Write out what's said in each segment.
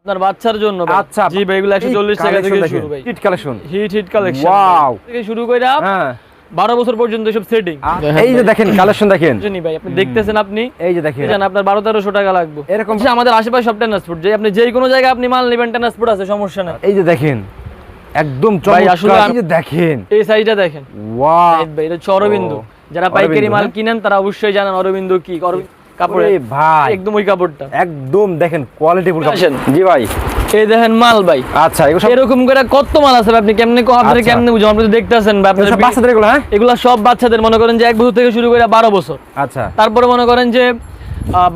আপনার বাচ্চার জন্য আচ্ছা জি ভাই এগুলো 140 টাকা থেকে শুরু ভাই। Hit collection hit hit collection Wow! থেকে শুরু করে হ্যাঁ। 12 বছর পর্যন্ত সব সেটিং এই যে দেখেন কালেকশন দেখেন। জানি ভাই আপনি দেখতেছেন আপনি? এই যে দেখেন। জান আপনার 12 1300 টাকা লাগবে। এরকম- আচ্ছা, আমাদের আশেপাশে সব ট্রান্সপোর্ট যে আপনি যেই কোনো জায়গায় আপনি মাল নেবেন ট্রান্সপোর্ট আছে সমস্যা নাই। এই যে দেখেন একদম চমৎকার। এই যে দেখেন। এই সাইজটা দেখেন। ওয়াও ভাই এটা ও, যারা পাইকারি মাল? কিনেন তারা অবশ্যই জানেন অরবিন্দু কি। অরবিন্দু কাপড়ে ভাই। একদম ওই কাপড়টা। একদম দেখেন কোয়ালিটি ফুল আসেন। জি ভাই। এই দেখেন মাল ভাই। আচ্ছা এরকম করে কত মাল আছে আপনি কেমনে কো- আপনারা আচ্ছা। কেমনে বুঝুন? আপনি দেখতেছেন আপনাদের বাচ্চাদের এগুলো হ্যাঁ? এগুলা সব বাচ্চাদের। মনে করেন যে এক বছর থেকে শুরু করে বারো বছর। আচ্ছা। তারপরে মনে করেন যে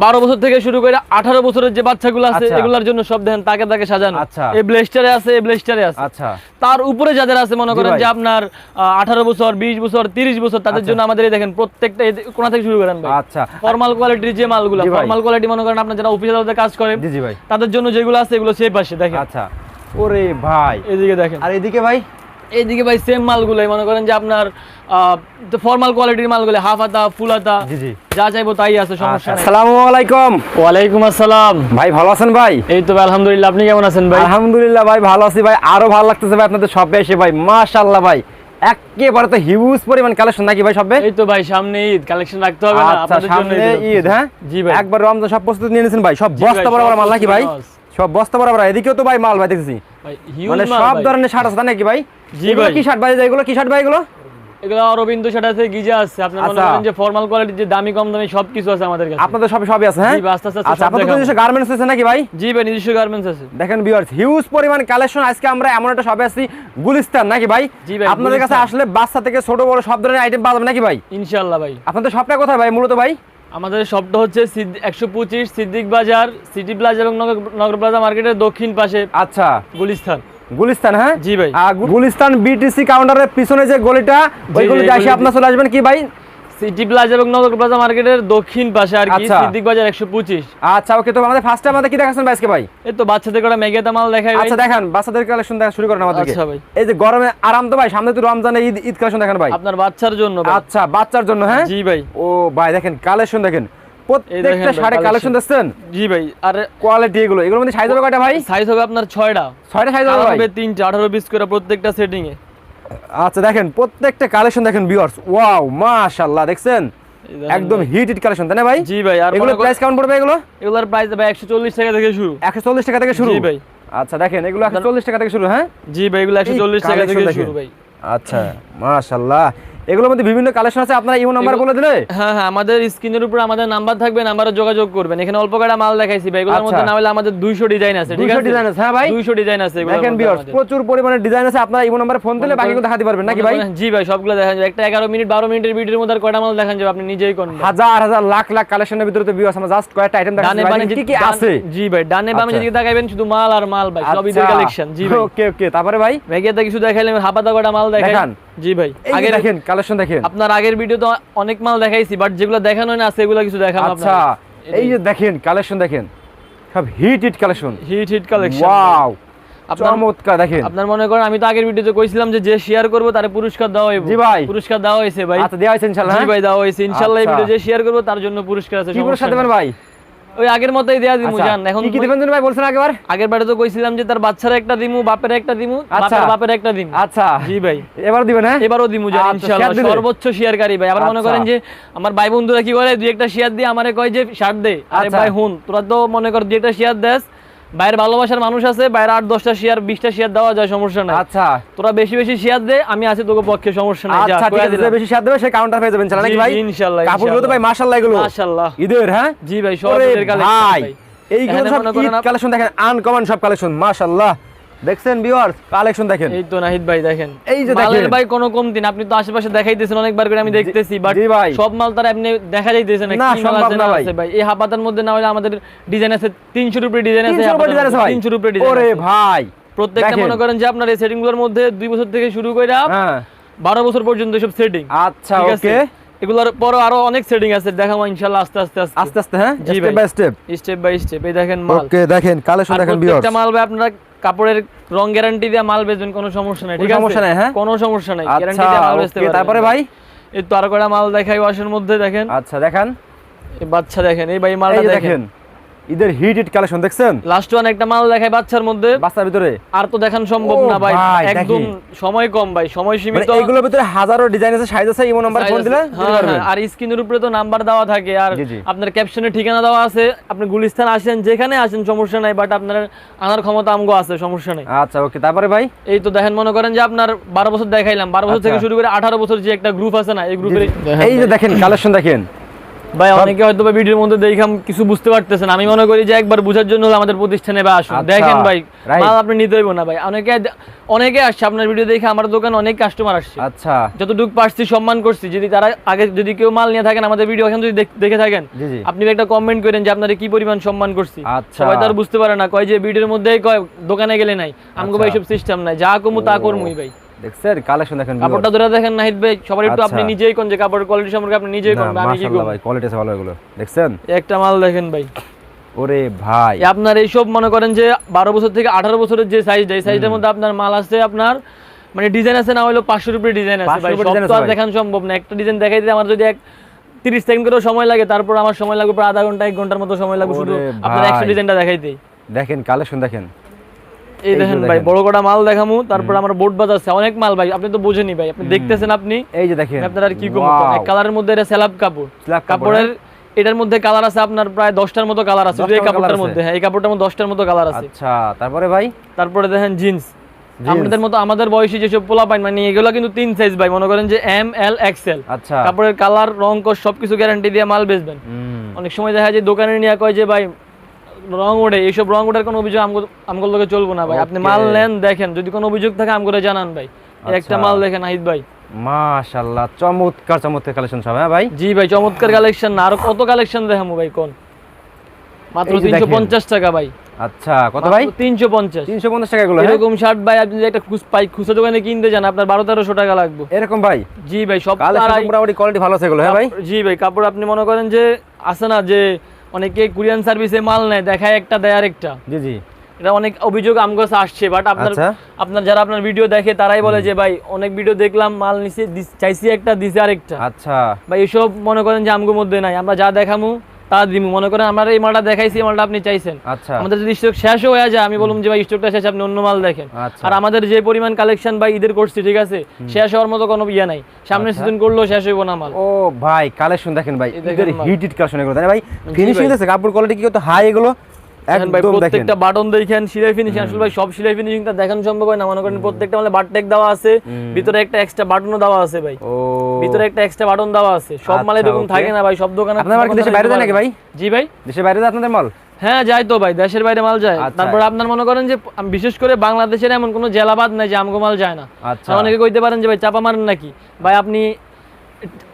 বারো বছর থেকে শুরু করে আঠারো বছরের যে বাচ্চাগুলো আছে আচ্ছা। এগুলোর জন্য সব দেখেন তাকে তাকে সাজানো। আচ্ছা। এই ব্লেস্টারে আছে এই ব্লেস্টারে আছে। আচ্ছা। তার উপরে যাদের আছে মনে করেন যে আপনার আঠারো বছর বিশ বছর তিরিশ বছর তাদের আচ্ছা। জন্য আমাদের দেখেন প্রত্যেকটা কোনা থেকে শুরু করেন ভাই। আচ্ছা। ফর্মাল কোয়ালিটির যে মালগুলো ফর্মাল কোয়ালিটি মনে করেন আপনার যারা অফিস আদালতে কাজ করে জি জি ভাই। তাদের জন্য যেগুলো আছে এগুলো সেই পাশে দেখেন। আচ্ছা। ওরে ভাই। এদিকে দেখেন। আর এদিকে ভাই? এইদিকে ভাই সেম মালগুলো মনে করেন যে আপনার ফর্মাল কোয়ালিটির মালগুলো হাফ হাতা ফুল হাতা জি জি। যা চাইব তাই আছে সমস্যা নাই। আসসালামু আলাইকুম। ওয়ালাইকুম আসসালাম। ভাই ভালো আছেন ভাই? এই তো ভাই আলহামদুলিল্লাহ আপনি কেমন আছেন ভাই? আলহামদুলিল্লাহ ভাই ভালো আছি ভাই। আরও ভালো লাগতেছে ভাই আপনাদের শপে এসে ভাই। মাশাআল্লাহ ভাই। একেবারে তো হিউজ পরিমাণ কালেকশন নাকি ভাই শপে এই তো ভাই সামনে ঈদ কালেকশন রাখতে হবে না আচ্ছা আপনাদের জন্য ঈদ হ্যাঁ? জি ভাই। একবার রমজান সব প্রস্তুতি নিয়ে নিয়েছেন ভাই। সব বস্তা বড় বড় মাল নাকি ভাই? সব বস্তা বরাবর এদিকেও তো ভাই মাল ভাই দেখছি মানে সব ধরনের শার্ট আছে নাকি ভাই? জি ভাই। কি শার্ট ভাই? এগুলো কি শার্ট ভাই এগুলো? এগুলো অরবিন্দ সেটা আছে গিজা আছে। আপনার মনে আচ্ছা। করেন যে ফর্মাল কোয়ালিটির যে দামি কম দামি সব আছে আমাদের কাছে। আপনাদের সবই সবই আছে হ্যাঁ? জি ভাই, আস্তে আস্তে আচ্ছা আপনাদের। নিজস্ব গার্মেন্টস আছে নাকি ভাই? জি ভাই নিজস্ব গার্মেন্টস আছে। দেখেন ভিউয়ার্স হিউজ পরিমাণ কালেকশন আজকে আমরা এমন একটা শপে আছি গুলিস্তান নাকি ভাই? জি ভাই, আপনাদের কাছে আসলে বাচ্চা থেকে ছোট বড় সব ধরনের আইটেম পাওয়া যাবে নাকি ভাই? ইনশাআল্লাহ ভাই। আপনাদের শপটা কোথায় ভাই মূলত ভাই? আমাদের শপটা হচ্ছে একশো পঁচিশ সিদ্দিক বাজার সিটি প্লাজা এবং নগর প্লাজা মার্কেটের দক্ষিণ পাশে। আচ্ছা। গুলিস্তান। গুলিস্তান হ্যাঁ? জি ভাই। আর গুলিস্তান বিটিসি কাউন্টারের পিছনে যে গলিটা ওই গলিতে এসে আপনার চলে আসবেন কি ভাই? সিটি প্লাজা এবং নগর প্লাজা মার্কেটের দক্ষিণ পাশে আর কি। সিদ্দিক বাজার একশো পঁচিশ। আচ্ছা ওকে তো আমাদের ফার্স্টে আমাদের কি দেখাচ্ছেন ভাই আজকে ভাই? এই তো বাচ্চাদের করা মেঘেতা মাল দেখাই আচ্ছা দেখান বাচ্চাদের কালেকশন দেখা শুরু করেন আমাদেরকে। আচ্ছা ভাই। এই যে গরমে আরাম তো ভাই সামনে তো রমজানে ঈদ ঈদ কালেকশন দেখেন ভাই। আপনার বাচ্চার জন্য ভাই। আচ্ছা বাচ্চার জন্য হ্যাঁ? জি ভাই। ও ভাই দেখেন কালেকশন দেখেন। প্রত্যেকটা শাড়ি কালেকশন দেখছেন? জি ভাই আর কোয়ালিটি এগুলো এগুলোর মধ্যে সাইজ হবে কয়টা ভাই? সাইজ হবে আপনার ছয়টা। ছয়টা সাইজ হবে কালার ভাই। হবে তিনটা আঠারো পিস করে প্রত্যেকটা সেটিং এ আচ্ছা দেখেন প্রত্যেকটা কালেকশন দেখেন ভিউয়ার্স ওয়াও মাশাআল্লাহ দেখছেন? একদম। হিট হিট কালেকশন তাই না ভাই? জি ভাই আর এগুলো প্রাইস কেমন পড়বে এগুলো? এগুলোর প্রাইস ভাই একশো চল্লিশ টাকা থেকে শুরু। একশো চল্লিশ টাকা থেকে শুরু? জি ভাই। আচ্ছা দেখেন এগুলো একশো চল্লিশ টাকা থেকে শুরু হ্যাঁ? জি ভাই এগুলো একশো চল্লিশ এই টাকা থেকে শুরু ভাই। আচ্ছা মাশাআল্লাহ। এগুলোর মধ্যে বিভিন্ন কালেকশন আছে আপনারা ইমো নাম্বার বলে দিলে? হ্যাঁ হ্যাঁ আমাদের স্ক্রিনের উপর আমাদের নাম্বার থাকবে নাম্বারে যোগাযোগ করবেন। এখানে অল্প কটা মাল দেখাইছি ভাই এগুলোর মধ্যে আচ্ছা। না হলে আমাদের 200 ডিজাইন আছে ঠিক আছে? 200 ডিজাইন আছে, হ্যাঁ ভাই? 200 ডিজাইন আছে এগুলোর দেখেন ভিউয়ার্স প্রচুর পরিমাণে ডিজাইন আছে আপনারা ইমো নাম্বারে ফোন দিলে বাকিগুলো দেখাতে পারবেন নাকি ভাই? জি ভাই সবগুলো দেখা যায় একটা 11 মিনিট 12 মিনিটের ভিডিওর মধ্যে আর কয়টা মাল দেখান যাবে আপনি নিজেই কোন হাজার হাজার লাখ লাখ কালেকশনের ভিতরে তো ভিউয়ার্স আমরা জাস্ট কয়েকটা আইটেম দেখাচ্ছি বামে ভাই, কি কি আছে? জি ভাই ডানে বামে আচ্ছা। যেদিকে তাকাইবেন শুধু মাল আর মাল ভাই সব ঈদের কালেকশন জি ভাই। ওকে ওকে তারপরে ভাই? ভেগেতে কিছু দেখাইলাম হাপাতা কটা মাল দেখাই? দেখান। জি ভাই আগে দেখেন কালেকশন দেখেন। আপনার আগের ভিডিও তো অনেক মাল দেখাইছি বাট যেগুলো দেখানো হয় না সেগুলো কিছু দেখানো আচ্ছা এই যে দেখেন কালেকশন দেখেন সব hit hit collection hit hit collection wow চমৎকার দেখেন। আপনার মনে করেন আমি তো আগের ভিডিওতে কইছিলাম যে যে শেয়ার করব তার পুরস্কার দেওয়া হইব। জি ভাই। পুরস্কার দেওয়া হয়েছে ভাই। আচ্ছা দেওয়া হয়েছে ইনশাআল্লাহ জি হ্যাঁ? ভাই দেওয়া হয়েছে ইনশাআল্লাহ এই আচ্ছা। ভিডিও যে শেয়ার করব তার জন্য পুরস্কার আছে কি পুরস্কার দেবেন ভাই? ওই আগের মতোই দেয়া দিমু আচ্ছা, জান। এখন কি ভাই বলছেন আগেবার আগের বারে তো কইছিলাম যে তার বাচ্চার একটা দিমু বাপের একটা দিমু আচ্ছা। বাপের বাপের একটা দিমু। আচ্ছা। জি ভাই। এবার দিবেন হ্যাঁ? এবারও দিমু জান আচ্ছা, ইনশাআল্লাহ সর্বোচ্চ শেয়ারকারী ভাই। আবার মনে। করেন যে আমার ভাই বন্ধুরা কি করে? দুই একটা শেয়ার দিয়ে আমারে কয় যে শার্ট দে। আরে। ভাই হুন তোরা তো মনে কর দুই একটা শেয়ার দেস বাইরের ভালোবাসার মানুষ আছে বাইরে আট দশটা শেয়ার বিশটা শেয়ার দেওয়া যায় সমস্যা নাই। আচ্ছা। তোরা বেশি বেশি শেয়ার দে আমি আছি তোকে পক্ষে সমস্যা নাই আচ্ছা ঠিক আছে বেশি শেয়ার দেবে সে কাউন্টার পেয়ে যাবেন চালা নাকি ভাই? ইনশাআল্লাহ, কাপড়গুলো তো। ভাই মাশাআল্লাহ এগুলো। মাশাআল্লাহ। ঈদের হ্যাঁ? জি ভাই সব ঈদের কালেকশন ভাই ভাই। এইগুলো সব ঈদ কালেকশন দেখেন আনকমন সব কালেকশন মাশাআল্লাহ। দেখছেন ভিউয়ার্স কালেকশন দেখেন। এই তো নাহিদ ভাই দেখেন। এই যে দেখেন। ভাই কোনো কমতি না আপনি তো আশেপাশে দেখাইতেছেন অনেকবার করে আমি দেখতেছি বাট। সব মাল তার আপনি দেখা যাইতেছে না কি মাল আছে না ভাই। আছে ভাই। এই হাপাতার মধ্যে না হলে আমাদের ডিজাইন আছে 300 রুপি ডিজাইন আছে 300 উপর ডিজাইন আছে ভাই। 300 রুপি ডিজাইন ওরে ভাই। প্রত্যেকটা মনে করেন যে আপনার এই সেটিংগুলোর মধ্যে দুই বছর থেকে শুরু করে হ্যাঁ। 12 বছর পর্যন্ত সব সেটিং আচ্ছা ওকে। এগুলোর পরও আরও অনেক সেটিং আছে দেখাবো ইনশাআল্লাহ আস্তে আস্তে আস্তে। আস্তে আস্তে হ্যাঁ? Step by step step by step এই দেখেন মাল। ওকে দেখেন কালেকশন দেখেন ভিউয়ার্স প্রত্যেকটা মাল ভাই আপনারা কাপড়ের রং গ্যারান্টি দিয়ে মাল বেচবেন কোনো সমস্যা নাই ঠিক আছে? সমস্যা নাই, হ্যাঁ? কোনো সমস্যা নাই গ্যারান্টি আচ্ছা দিয়ে মাল বেচতে পারবেন। তারপরে ভাই? এই তো আর কয়টা মাল দেখাই ওয়াশের মধ্যে দেখেন। আচ্ছা দেখেন। এই বাচ্চা দেখেন এই ভাই মালটা দেখেন। ঈদের হিট হিট কালেকশন দেখছেন? লাস্ট ওয়ান একটা মাল দেখায় বাচ্চার মধ্যে। বাচ্চার ভিতরে? আর তো দেখান সম্ভব না ভাই একদম সময় কম ভাই সময় মানে সীমিত। এইগুলোর ভিতরে হাজারো ডিজাইন আছে সাইজ আছে ইমো নাম্বার ফোন দিলে হ্যাঁ। হ্যাঁ, আর স্ক্রিনের উপরে তো নাম্বার দেওয়া থাকে আর। আপনার ক্যাপশনে ঠিকানা দেওয়া আছে আপনি গুলিস্তান আসেন যেখানে আসেন সমস্যা নাই বাট আপনার আনার ক্ষমতা আমগো আছে সমস্যা নাই। আচ্ছা ওকে তারপরে ভাই? এই তো দেখেন মনে করেন যে আপনার বারো বছর দেখাইলাম বারো বছর থেকে আচ্ছা। শুরু করে আঠারো বছর যে একটা গ্রুপ আছে না এই গ্রুপের এই যে দেখেন কালেকশন দেখেন। ভাই অনেকে হয়তো ভিডিওর মধ্যে দেখাম কিছু বুঝতে পারতেছেন। আমি মনে করি যে একবার বোঝার জন্য আমাদের প্রতিষ্ঠানে বা আসুন। আচ্ছা, দেখেন ভাই মাল আপনি নিতে হইব না ভাই। অনেকে অনেকে আসছে আপনার ভিডিও দেখে আমার দোকানে অনেক কাস্টমার আসছে। আচ্ছা। যতটুকু পারছি সম্মান করছি। যদি তারা আগে যদি কেউ মাল নিয়ে থাকেন আমাদের ভিডিও এখন যদি দেখে থাকেন আপনি একটা কমেন্ট করেন যে আপনারা কি পরিমাণ সম্মান করছি। আচ্ছা। সবাই তো আর বুঝতে পারে না কয় যে ভিডিওর মধ্যেই কয় দোকানে গেলে নাই। আমগো ভাই আচ্ছা। সব সিস্টেম নাই যা কমু তা করমুই ভাই। দেখছেন? কালেকশন দেখেন কাপড়টা ধরে দেখেন নাহিদ ভাই সবার একটু আপনি আচ্ছা। নিজেই কোন যে কাপড়ের কোয়ালিটি সম্পর্কে আপনি নিজেই কোন আমি কি ভাই কোয়ালিটি আছে ভালো এগুলো। দেখছেন? একটা মাল দেখেন ভাই। ওরে ভাই। আপনার এইসব মনে করেন যে বারো বছর থেকে আঠারো বছরের যে সাইজ এই সাইজের মধ্যে আপনার মাল আছে আপনার মানে ডিজাইন আছে না হলো পাঁচশোর উপরে ডিজাইন আছে ভাই। সব তো আর। দেখানো সম্ভব না। একটা ডিজাইন দেখাই দিতে আমার যদি এক তিরিশ সেকেন্ড করেও সময় লাগে তারপর আমার সময় লাগবে প্রায় আধা ঘণ্টা এক ঘণ্টার মতো সময় লাগবে শুধু আপনার। একশো ডিজাইনটা দেখাইতেই দেখেন কালেকশন দেখেন। এই যে দেখেন ভাই বড় কটা মাল দেখামু তারপর আমার বোর্ড বাজাচ্ছে অনেক মাল ভাই আপনি তো বোঝেনি ভাই আপনি দেখতেছেন আপনি? এই যে দেখেন। আপনার আর কি করব? কালারের মধ্যে এটা স্যালাব কাপড়। কাপড়ের এটার মধ্যে কালার আছে আপনার প্রায় দশটার মতো কালার আছে এই কাপড়টার মধ্যে হ্যাঁ এই কাপড়টার মধ্যে দশটার মতো কালার আছে। আচ্ছা তারপরে ভাই? তারপরে দেখেন জিন্স। আমাদের মতো আমাদের বয়সী যেসব পোলা পাইন মানে এগুলো কিন্তু তিন সাইজ ভাই মনে করেন যে এম এল এক্সেল আচ্ছা। কাপড়ের কালার রং সবকিছু গ্যারান্টি দিয়ে মাল বেচবেন। অনেক সময় দেখা যায় দোকানে নিয়ে কয় যে ভাই রং ওঠে এইসব রং ওঠার কোনো অভিযোগ আমগো আমগোর লোকে চলবো না ভাই। আপনি মাল নেন দেখেন যদি কোনো অভিযোগ থাকে আমগোরে জানান ভাই। একটা আচ্ছা। মাল দেখেন আহিদ ভাই। মাশাআল্লাহ চমৎকার চমৎকার কালেকশন সব হ্যাঁ ভাই? জি ভাই চমৎকার কালেকশন না আরও কত কালেকশন দেখামু ভাই কোন? মাত্র এই যে তিনশো দেখেন। পঞ্চাশ টাকা ভাই। আচ্ছা কত ভাই? তিনশো পঞ্চাশ। তিনশো পঞ্চাশ টাকা এগুলো হ্যাঁ? এরকম শার্ট ভাই আপনি একটা পাই খুচরা দোকানে কিনতে যান আপনার বারো তেরোশো টাকা লাগবে। এরকম ভাই? জি ভাই সব কালেকশন মোটামুটি কোয়ালিটি ভালো আছে এগুলো হ্যাঁ ভাই? জি ভাই কাপড় আপনি মনে করেন যে আছে না যে অনেকে কুরিয়ান সার্ভিসে মাল নেয় দেখায় একটা দেয় আরেকটা। জি জি। এটা অনেক অভিযোগ আমার কাছে আসছে বাট আপনার আচ্ছা। আপনার যারা আপনার ভিডিও দেখে তারাই বলে যে ভাই অনেক ভিডিও দেখলাম মাল নিচে দিস- চাইছি একটা দিছে আরেকটা। আচ্ছা। ভাই এসব মনে করেন যে আমগো মধ্যে নাই। আমরা যা দেখামু তা দিমু মনে করেন আমরা এই মালটা দেখাইছি মালটা আপনি চাইছেন। আচ্ছা। আমাদের যদি স্টক শেষ হয়ে যায় আমি বললাম যে ভাই স্টকটা শেষ আপনি অন্য মাল দেখেন। আচ্ছা। আর আমাদের যে পরিমাণ কালেকশন ভাই ঈদের করছি ঠিক আছে? শেষ হওয়ার মতো কোনো ইয়ে নাই। সামনে আচ্ছা। সিজন করলেও শেষ হইব না মাল। ও ভাই কালেকশন দেখেন ভাই এই দেখেন এদের হিট হিট কালেকশন এগুলো ভাই? ফিনিশিং দেখছে কাপড় কোয়ালিটি কি কত হাই এগুলো? দেখেন ভাই প্রত্যেকটা বাটন দেখেন সিলাই ফিনিশিং আসলে ভাই সব সিলাই ফিনিশিংটা দেখানো সম্ভব হয় না। মনে করেন প্রত্যেকটা মানে বাটটেক দেওয়া আছে ভিতরে একটা এক্সট্রা বাটনও দেওয়া আছে ভাই। ভিতরে একটা এক্সট্রা বাটন দেওয়া আছে। সব মালে আচ্ছা, এরকম থাকে না ভাই সব দোকানে আপনার মার্কেট দেশে বাইরে যায় নাকি ভাই? জি ভাই। দেশের বাইরে যায় আপনাদের মাল? হ্যাঁ যাই তো ভাই দেশের বাইরে মাল যায়। আচ্ছা। তারপর আপনার মনে করেন যে বিশেষ করে বাংলাদেশের এমন কোনো জেলাবাদ নাই যে আমগো মাল যায় না। আচ্ছা। অনেকে কইতে পারেন যে ভাই চাপা মারেন নাকি? ভাই আপনি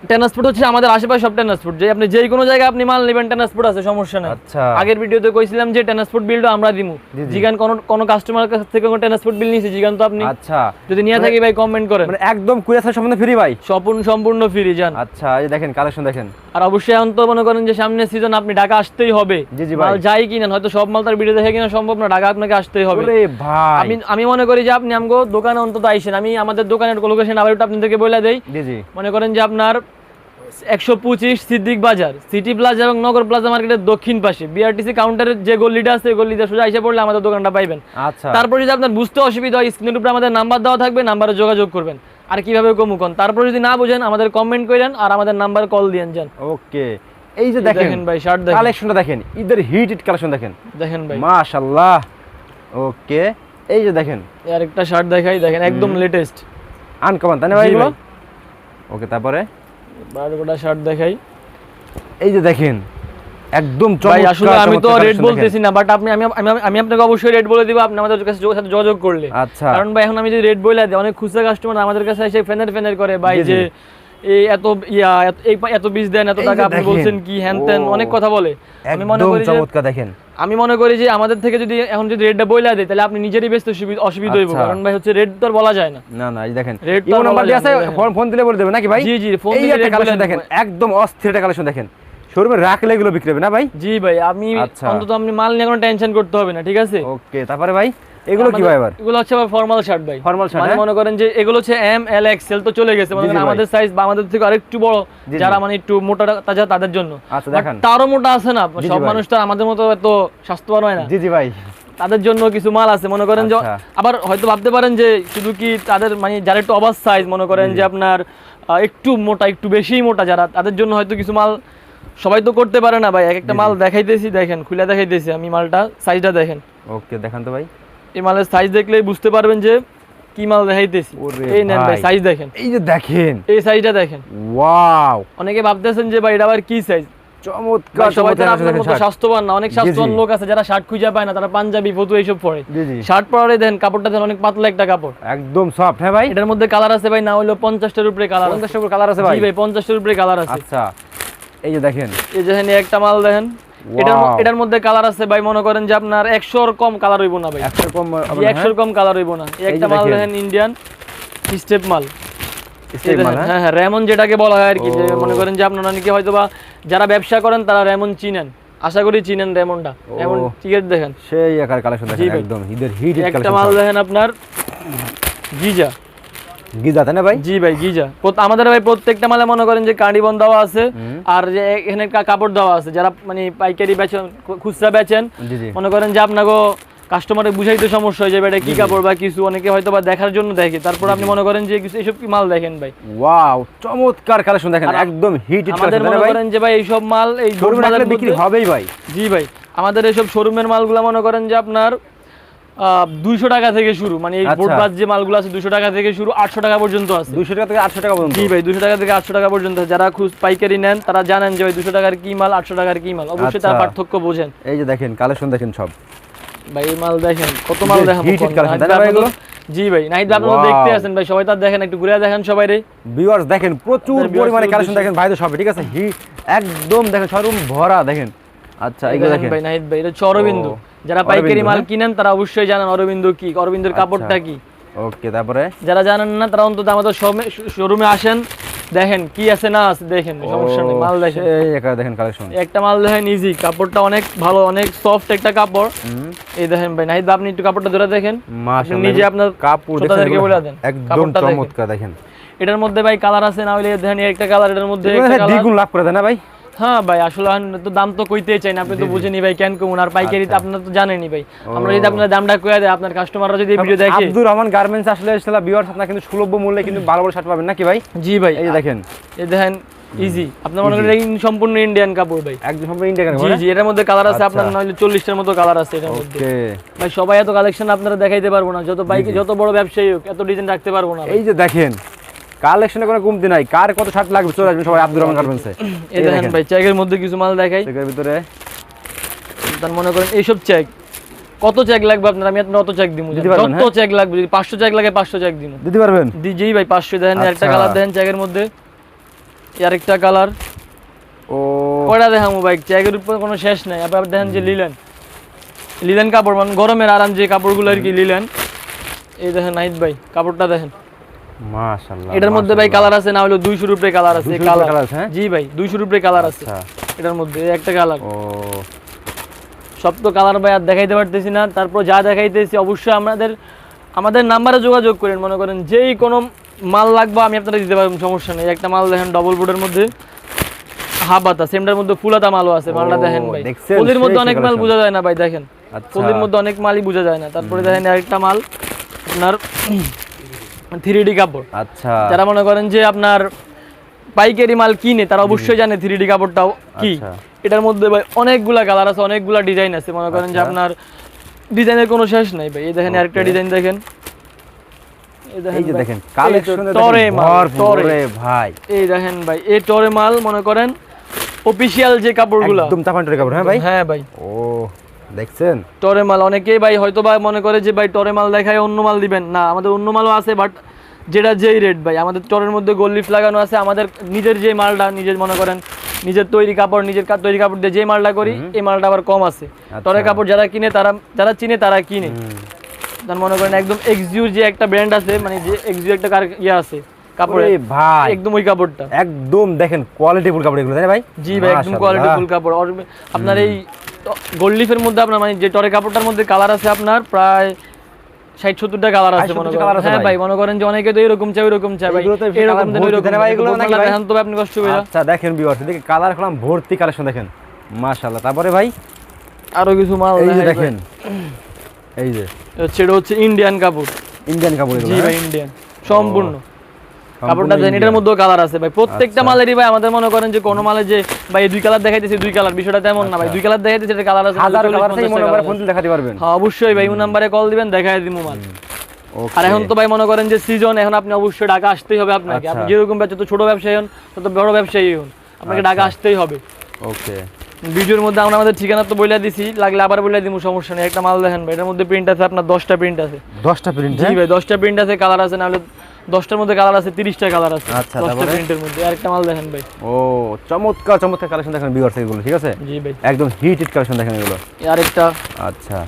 ট্রান্সপোর্ট হচ্ছে আমাদের আশেপাশে সব ট্রান্সপোর্ট যে আপনি যেই কোনো জায়গায় আপনি মাল নেবেন ট্রান্সপোর্ট আছে সমস্যা নাই। আচ্ছা। আগের ভিডিওতে কইছিলাম যে ট্রান্সপোর্ট বিলটা আমরা দিমু। জিগান কোন কোন কাস্টমার কাছ থেকে কোন ট্রান্সপোর্ট বিল নিয়েছে জিগান তো আপনি আচ্ছা। যদি নিয়ে থাকি ভাই কমেন্ট করেন। মানে একদম কুরিয়ার সম্বন্ধে ফ্রি ভাই? সম্পূর্ণ সম্পূর্ণ ফ্রি যান আচ্ছা এই দেখেন কালেকশন দেখেন। আর অবশ্যই এখন তো মনে করেন যে সামনের সিজন আপনি ঢাকা আসতেই হবে। জি, জি ভাই। যাই কিনেন হয়তো সব মাল তার ভিডিও দেখে কিনা সম্ভব না ঢাকা আপনাকে আসতেই হবে। ওরে ভাই। আমি আমি মনে করি যে আপনি আমগো দোকানে অন্তত আইসেন। আমি আমাদের দোকানের লোকেশন আবার একটু আপনাদেরকে বলে দেই। জি জি। মনে করেন যে আপনার একশো পঁচিশ সিদ্দিক বাজার সিটি প্লাজা এবং নগর প্লাজা মার্কেটের দক্ষিণ পাশে। বিআরটিসি কাউন্টারের যে গল্লিটা আছে গল্লিতে সোজা এসে পড়লে আমাদের দোকানটা পাইবেন। আচ্ছা। তারপর যদি আপনার বুঝতে অসুবিধা হয় স্ক্রিনের উপরে আমাদের নাম্বার দেওয়া থাকবে নাম্বারে যোগাযোগ করবেন। আর কীভাবে কমুকন তারপর যদি না বুঝেন আমাদের কমেন্ট করেন আর আমাদের নাম্বার কল দিয়েন যান। ওকে। এই যে দেখেন ভাই শার্ট দেখেন। কালেকশনটা দেখেন ঈদের হিট হিট কালেকশন দেখেন। দেখেন ভাই। মাশাআল্লাহ। ওকে এই যে দেখেন। আর একটা শার্ট দেখাই দেখেন একদম লেটেস্ট আনকমন তাই না ভাই। ওকে তারপরে? বারোটা শার্ট দেখাই। এই যে দেখেন একদম ভাই আসলে আমি তো collection বলতেছি না বাট আপনি আমি আমি- আপনাকে অবশ্যই রেড বলে দিব আপনি আমাদের কাছে সাথে যোগাযোগ করলে। আচ্ছা। কারণ ভাই এখন আমি যদি রেড বলে দিই অনেক খুচরা কাস্টমার আমাদের কাছে এসে ফেনের ফেনের করে ভাই। যে এই এত ইয়া এত- পিস দেন এত টাকা আপনি বলছেন কি হ্যান ত্যান অনেক কথা বলে। আমি মনে করি চমৎকার দেখেন। আমি মনে করি যে আমাদের থেকে যদি এখন যদি রেটটা বইলা দেয় তাহলে আপনি নিজেরই বেশ অসুবিধা হইব। আচ্ছা। কারণ ভাই হচ্ছে রেড তো আর বলা যায় না। না না এই দেখেন রেড তো নাম্বার দেয়া আছে ফোন ফোন দিলে বলে দেবে নাকি ভাই? জি, জি, ফোন দিলে একটা কালেকশন দেখেন একদম অস্থির একটা কালেকশন দেখেন। শোরুমে রাখলে এগুলো বিক্রি হবে না ভাই? জি ভাই আমি আচ্ছা। অন্তত আপনি মাল নিয়ে কোনো টেনশন করতে হবে না ঠিক আছে? ওকে তারপরে ভাই? এগুলো কি ভাই আবার এগুলো হচ্ছে ফর্মাল শার্ট ভাই। Formal shirt, মানে হ্যাঁ? মনে করেন যে এগুলো হচ্ছে এম এল এক্সেল তো চলে গেছে। মনে। আমাদের সাইজ বা আমাদের থেকে আরেকটু বড়। যারা মানে একটু মোটা তাজা তাদের জন্য। আচ্ছা, দেখান। তারও মোটা আছে না। সব মানুষ তো আমাদের মতো এত স্বাস্থ্যবান হয় না। জি জি ভাই তাদের জন্য কিছু মাল আছে। মনে করেন যে আচ্ছা। আবার হয়তো ভাবতে পারেন যে শুধু কি তাদের মানে যারা একটু অবাস সাইজ মনে করেন যে আপনার একটু মোটা একটু বেশিই মোটা যারা তাদের জন্য হয়তো কিছু মাল সবাই তো করতে পারে না ভাই। এক একটা মাল দেখাইতেছি দেখেন খুলে দেখাইতেছি আমি মালটা সাইজটা দেখেন। ওকে দেখান তো ভাই। এই মালের সাইজ দেখলেই বুঝতে পারবেন যে কি মাল দেখাইতেছি। এই নেন ভাই। সাইজ দেখেন। এই যে দেখেন। এই সাইজটা দেখেন। ওয়াও। অনেকে ভাবতেছেন যে ভাই এটা আবার কি সাইজ চমৎকার সবাই তো চমৎকার আপনার মতো shirt। স্বাস্থ্যবান না অনেক স্বাস্থ্যবান লোক আছে যারা শার্ট খুঁজে পায় না তারা পাঞ্জাবি ফতু এইসব পরে। শার্ট পরে দেন কাপড়টা দেন অনেক পাতলা একটা কাপড়। একদম সফট হ্যাঁ ভাই? এটার মধ্যে কালার আছে ভাই না পঞ্চাশটার উপরে কালার কালার আছে ভাই? ভাই পঞ্চাশটার উপরে কালার আছে। আচ্ছা। এই যে দেখেন। এই যে একটা মাল দেখেন। এটার মধ্যে কালার আছে ভাই মনে করেন যে আপনার একশোর কম কালার হইব না ভাই। একশো কম একশোর কম কালার হইব না। একটা মাল দেখেন। ইন্ডিয়ান স্টেপ মাল। স্টেপ হ্যাঁ? হ্যাঁ হ্যাঁ রেমন যেটাকে বলা হয় আর কি যে মনে করেন যে আপনারা অনেকে হয়তো বা যারা ব্যবসা করেন তারা রেমন চিনেন। আশা করি চিনেন রেমনটা রেমন। টিকেট দেখেন। সেই আকার কালেকশন দেখেন একদম হিট হিট একটা মাল দেখেন আপনার গিজা গিজা তাই না ভাই? জি ভাই গিজা। আমাদের ভাই প্রত্যেকটা মালে মনে করেন যে কার্ডিবন দেওয়া আছে আর যে এখানে কা- কাপড় দেওয়া আছে। যারা মানে পাইকারি বেচেন খুচরা বেচেন মনে করেন যে আপনাকে বুঝাইতে সমস্যা হয়ে যাবে এটা কি কাপড় বা কিছু অনেকে হয়তো বা দেখার জন্য দেখে। তারপর আপনি মনে করেন যে কিছু এইসব কি মাল দেখেন ভাই? ওয়াও চমৎকার কালেকশন দেখেন একদম হিট হিট আমাদের মনে করেন যে ভাই এইসব মাল এই বিক্রি হবেই ভাই। জি ভাই আমাদের এইসব শোরুমের মালগুলো মনে করেন যে আপনার দুইশো টাকা থেকে শুরু। মানে এই আচ্ছা। বোটবাজ যে মালগুলো আছে দুশো টাকা থেকে শুরু আটশো টাকা পর্যন্ত আছে। দুশো টাকা থেকে আটশো টাকা পর্যন্ত। জি ভাই দুশো টাকা থেকে আটশো টাকা পর্যন্ত যারা খুচ পাইকারি নেন তারা জানেন যে ভাই দুশো টাকার কি মাল আটশো টাকার কি মাল। অবশ্যই তার আচ্ছা। পার্থক্য বোঝেন। এই যে দেখেন কালেকশন দেখেন সব। ভাই এই মাল দেখেন কত মাল ভাই এগুলো? জি ভাই নাইট ভাই আপনারা দেখতে আছেন ভাই সবাই তার দেখেন একটু ঘুরে দেখেন সবাই রে ভিউয়ার্স দেখেন প্রচুর পরিমাণে কালেকশন দেখেন ভাইদের সবে ঠিক আছে? একদম দেখেন শোরুম ভরা দেখেন। আচ্ছা এই এগুলো দেখেন ভাই নাহিদ ভাই এটা ও, যারা পাইকারি মাল হ্যাঁ? কিনেন তারা অবশ্যই জানেন অরবিন্দ কি অরবিন্দের কাপড়টা কি। ওকে তারপরে? যারা জানেন না তারা অন্তত আমাদের শোরুমে আসেন দেখেন কি আছে না আছে দেখেন সমস্যা নেই মাল দেখেন। একা দেখেন কালেকশন একটা মাল দেখেন ইজি কাপড়টা অনেক ভালো অনেক সফট একটা কাপড়। এই দেখেন ভাই নাহিদ আপনি একটু কাপড়টা ধরে দেখেন। মাশাআল্লাহ নিজে আপনার কাপড় দেখেন বলে দেন একদম। চমৎকার দেখেন। এটার মধ্যে ভাই কালার আছে না হলে দেখেন একটা কালার এটার মধ্যে একটা কালার দ্বিগুণ লাভ করে দেন না ভাই? হ্যাঁ ভাই আসলে তো দাম তো কইতেই চাই না আপনি তো বুঝেনি ভাই কেন কমুন আর পাইকারি আচ্ছা। আপনারা তো জানেনই ভাই। আমরা যদি আপনার দামটা কয়ে দেয় আপনার কাস্টমাররা যদি ভিডিও দেখে আব্দুর রহমান গার্মেন্টস আসলে সেটা ভিউয়ার্স আপনারা কিন্তু সুলভ মূল্যে কিন্তু ভালো ভালো শার্ট পাবেন নাকি ভাই? জি ভাই। এই দেখেন। এই দেখেন ইজি আপনার মনে করেন সম্পূর্ণ ইন্ডিয়ান কাপড় ভাই। একদম সম্পূর্ণ ইন্ডিয়া জি জি এটার মধ্যে কালার আছে আপনার। নইলে চল্লিশটার মতো কালার আছে এটার মধ্যে। ওকে। ভাই সবাই এত কালেকশন আপনারা দেখাইতে পারব না যত বাইকে যত বড় ব্যবসায়ী হোক এত ডিজাইন রাখতে পারব না এই যে দেখেন কালেকশনে কোনো কমতি নাই। কার কত শার্ট লাগবে চলে আসবেন সবাই আব্দুর রহমান গার্মেন্টসে এই দেখেন ভাই চেকের মধ্যে কিছু মাল দেখাই। চেকের ভিতরে। তার মনে করেন এইসব চেক কত চেক লাগবে আপনার? আমি আপনার অত চেক দিব দিতে পারবেন, যত চেক লাগবে যদি পাঁচশো চেক লাগে পাঁচশো চেক দিব দিতে পারবেন? জি ভাই পাঁচশো এই একটা আচ্ছা। কালার দেখেন চেকের মধ্যে। এই আরেকটা কালার ও। কয়টা দেখামো ভাই? চেকের উপর কোনো শেষ নাই। আবার দেখেন যে লিলেন লিলেন কাপড় মানে গরমের আরাম যে কাপড়গুলো আর কি লিলেন এই দেখেন নাহিদ ভাই কাপড়টা দেখেন। মাশাআল্লাহ এটার মধ্যে ভাই কালার আছে না হলো দুইশোর উপরে কালার আছে 200 কালার আছে, হ্যাঁ? জি ভাই দুইশোর উপরে কালার আছে। আচ্ছা। এটার মধ্যে একটা কালার ও। সব তো কালার ভাই আর দেখাইতে পারতেছি না তারপর যা দেখাইতেছি অবশ্যই আমাদের আমাদের নাম্বারে যোগাযোগ করেন মনে করেন যেই কোনো মাল লাগবে আমি আপনারা দিতে পারব সমস্যা নেই। একটা মাল দেখেন ডবল বোর্ডের মধ্যে হাবাতা সেমটার মধ্যে ফুলাতা মালও আছে মালটা দেখেন ভাই? ফুলের মধ্যে অনেক মাল। বোঝা যায় না ভাই দেখেন। আচ্ছা। ফুলের মধ্যে অনেক মালই বোঝা যায় না তারপরে দেখেন আরেকটা মাল আপনার থ্রি ডি কাপড়। আচ্ছা। যারা মনে করেন যে আপনার পাইকারি মাল কিনে তারা অবশ্যই জানে থ্রি ডি কাপড়টাও কি। আচ্ছা। এটার মধ্যে ভাই অনেকগুলা কালার আছে অনেকগুলা ডিজাইন আছে। মনে করেন যে আচ্ছা। আপনার ডিজাইনের কোনো শেষ নাই ভাই। এই দেখেন আরেকটা. ডিজাইন দেখেন। এই যে দেখেন টরে মাল, টরে। ভাই। এই দেখেন ভাই এই টরে মাল মনে করেন অফিসিয়াল যে কাপড়গুলো। একদম চাপান্টরি কাপড় হ্যাঁ ভাই? হ্যাঁ ভাই। ও দেখছেন? টরে মাল অনেকেই ভাই হয়তো বা মনে করে যে ভাই টরে মাল দেখায় অন্য মাল দিবেন। না আমাদের অন্য মালও আছে বাট যেটা যেই রেট ভাই আমাদের টরের মধ্যে গোল্লিফ লাগানো আছে আমাদের নিজের যে মালটা নিজের মনে করেন নিজের তৈরি কাপড় নিজের তৈরি কাপড় দিয়ে যে মালটা করি এই মালটা আবার কম আছে। টরের কাপড় যারা কিনে তারা যারা চিনে তারা কিনে। তার মনে করেন একদম এক্সিউর যে একটা ব্র্যান্ড আছে মানে যে এক্সিউ একটা কার ইয়ে আছে কাপড়ে ভাই। একদম ওই কাপড়টা। একদম দেখেন কোয়ালিটিফুল কাপড় এগুলো তাই ভাই? জি ভাই একদম। কোয়ালিটিফুল কাপড়। আপনার এই গোল্ড লিফের মধ্যে আপনার মানে যে টরে কাপড়টার মধ্যে কালার আছে আপনার প্রায় ষাট সত্তরটা কালার আছে মনে করেন। হ্যাঁ ভাই। মনে করেন যে অনেকে তো এরকম চাই চাই ভাই এরকম এরকম ভাই আপনি কষ্ট আচ্ছা দেখেন কালার ভর্তি কালেকশন দেখেন। মাশাআল্লাহ তারপরে ভাই? আরও কিছু মাল এই যে দেখেন। এই যে। এটা হচ্ছে ইন্ডিয়ান কাপড়। ইন্ডিয়ান কাপড় জি ভাই? ইন্ডিয়ান সম্পূর্ণ। কাপড়টা দেন এটার মধ্যেও কালার আছে ভাই। প্রত্যেকটা আচ্ছা। মালেরই ভাই আমাদের মনে করেন যে কোনো মালে যে ভাই এই দুই কালার দেখাইতেছে দুই কালার বিষয়টা তেমন না ভাই। আচ্ছা। দুই কালার দেখাইতেছে এটা কালার আছে হাজার কালার 50 মনে করে ফোন দিলে দেখাতে পারবেন। হ্যাঁ অবশ্যই ভাই এই নাম্বারে কল দিবেন দেখাই দিমু মাল। আর এখন তো ভাই মনে করেন যে সিজন এখন আপনি অবশ্যই ঢাকা আসতেই হবে আপনাকে। আচ্ছা। আপনি যেরকম ব্যবসা তো ছোট ব্যবসায়ী হন তত বড় ব্যবসায়ী হন। আপনাকে ঢাকা। আসতেই হবে। ওকে ভিডিওর মধ্যে আমরা আমাদের ঠিকানা তো বলে দিছি লাগলে আবার বলে দিমু সমস্যা নেই। একটা মাল দেখেন ভাই এটার মধ্যে প্রিন্ট আছে আপনার দশটা প্রিন্ট আছে। দশটা প্রিন্ট জি ভাই দশটা প্রিন্ট আছে কালার আছে নাহলে দশটার মধ্যে কালার আছে তিরিশটা কালার আছে। আচ্ছা, দশটা প্রিন্টের মধ্যে। আরেকটা মাল দেখেন ভাই। ও চমৎকার চমৎকার কালেকশন দেখেন এগুলো ঠিক আছে? জি ভাই। একদম হিট হিট কালেকশন দেখেন এগুলো। আরেকটা। আচ্ছা।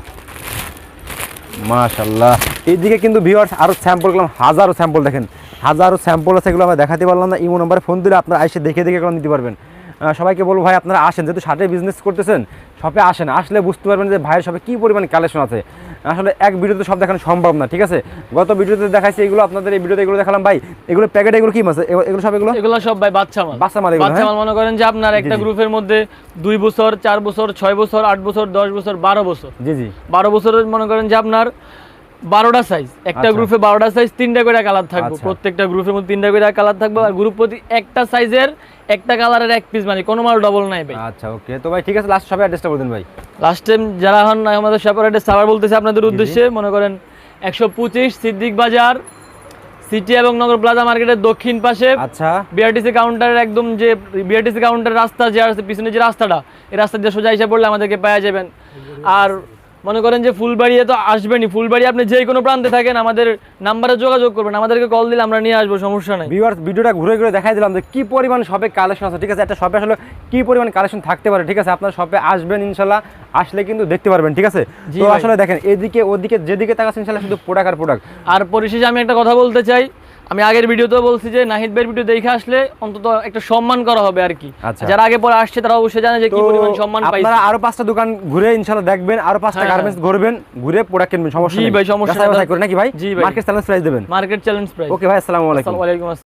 মাশাল্লাহ এইদিকে কিন্তু ভিউয়ার্স আরও স্যাম্পল করলাম হাজারো স্যাম্পল দেখেন। হাজারো স্যাম্পল আছে এগুলো আমরা দেখাতে পারলাম না। ইমো নাম্বারে ফোন দিলে আপনারা এসে দেখে দেখে এগুলো নিতে পারবেন। সবাইকে বলব ভাই আপনারা আসেন যেহেতু শার্টের বিজনেস করতেছেন শপে আসেন আসলে বুঝতে পারবেন যে ভাইয়ের শপে কী পরিমাণ কালেকশন আছে। আসলে এক ভিডিওতে সব দেখানো সম্ভব না ঠিক আছে? গত ভিডিওতে দেখাইছি এগুলো আপনাদের এই ভিডিওতে এগুলো দেখালাম ভাই এগুলো প্যাকেট এগুলো কি মাছ? এগুলো সব এগুলো? এগুলো সব ভাই বাচ্চা মাল। বাচ্চা মাল বাচ্চা হ্যাঁ? মাল মনে করেন যে আপনার একটা। গ্রুপের মধ্যে দুই বছর চার বছর ছয় বছর আট বছর দশ বছর বারো বছর। জি জি। বারো বছরের মনে করেন যে আপনার বারোটা সাইজ একটা আচ্ছা। গ্রুপে বারোটা সাইজ তিনটা করে কালার থাকবে। আচ্ছা। প্রত্যেকটা গ্রুপের মধ্যে তিনটা করে কালার থাকবে আর গ্রুপ প্রতি একটা সাইজের একটা কালারের এক পিস মানে কোনো মাল ডবল নাই ভাই। আচ্ছা ওকে তো ভাই ঠিক আছে লাস্ট সবাই অ্যাড্রেসটা বলতেন ভাই। লাস্ট টাইম যারা হন আমাদের সেপারেটে সাবার বলতেছে আপনাদের উদ্দেশ্যে। মনে করেন একশো পঁচিশ সিদ্দিক বাজার সিটি এবং নগর প্লাজা মার্কেটের দক্ষিণ পাশে। আচ্ছা। বিআরটিসি কাউন্টারের একদম যে বিআরটিসি কাউন্টারের রাস্তা যে আছে পিছনে যে রাস্তাটা এই রাস্তা দিয়ে সোজা হিসাব পড়লে আমাদেরকে পাওয়া যাবেন। আর মনে করেন যে ফুলবাড়িয়ে তো আসবেনই। ফুলবাড়ি আপনি যে কোনো প্রান্তে থাকেন আমাদের নাম্বারে যোগাযোগ করবেন। আমাদেরকে কল দিলে আমরা নিয়ে আসব সমস্যা নাই। ভিউয়ার্স ভিডিওটা ঘুরে ঘুরে দেখাই দিলাম যে কি পরিমাণ শপে কালেকশন আছে ঠিক আছে? একটা শপে আসলে কি পরিমাণ কালেকশন থাকতে পারে ঠিক আছে? আপনার শপে আসবেন ইনশাল্লাহ আসলে কিন্তু দেখতে পারবেন ঠিক আছে? তো আসলে দেখেন এদিকে ওদিকে যেদিকে তাকাচ্ছেন ইনশাল্লাহ শুধু প্রোডাক্ট আর প্রোডাক্ট আর পরিশেষে আমি একটা কথা বলতে চাই। আমি আগের ভিডিওতে বলছি যে নাহিদ ভাইয়ের ভিডিও দেখে আসলে অন্তত একটা সম্মান করা হবে আর কি। আচ্ছা। যারা আগে পরে আসছে তারা অবশ্যই জানে যে কি পরিমাণ সম্মান পাইছে। আপনারা আরও পাঁচটা দোকান ঘুরে ইনশাআল্লাহ দেখবেন আরও পাঁচটা হ্যাঁ, গার্মেন্টস ঘুরবেন ঘুরে প্রোডাক্ট কিনবেন সমস্যা নেই। ভাই, সমস্যা নাই। করে নাকি ভাই? মার্কেট চ্যালেঞ্জ প্রাইস দেবেন। মার্কেট চ্যালেঞ্জ প্রাইস ওকে ভাই আসসালামু আলাইকুম। ওয়ালাইকুম আসসালাম।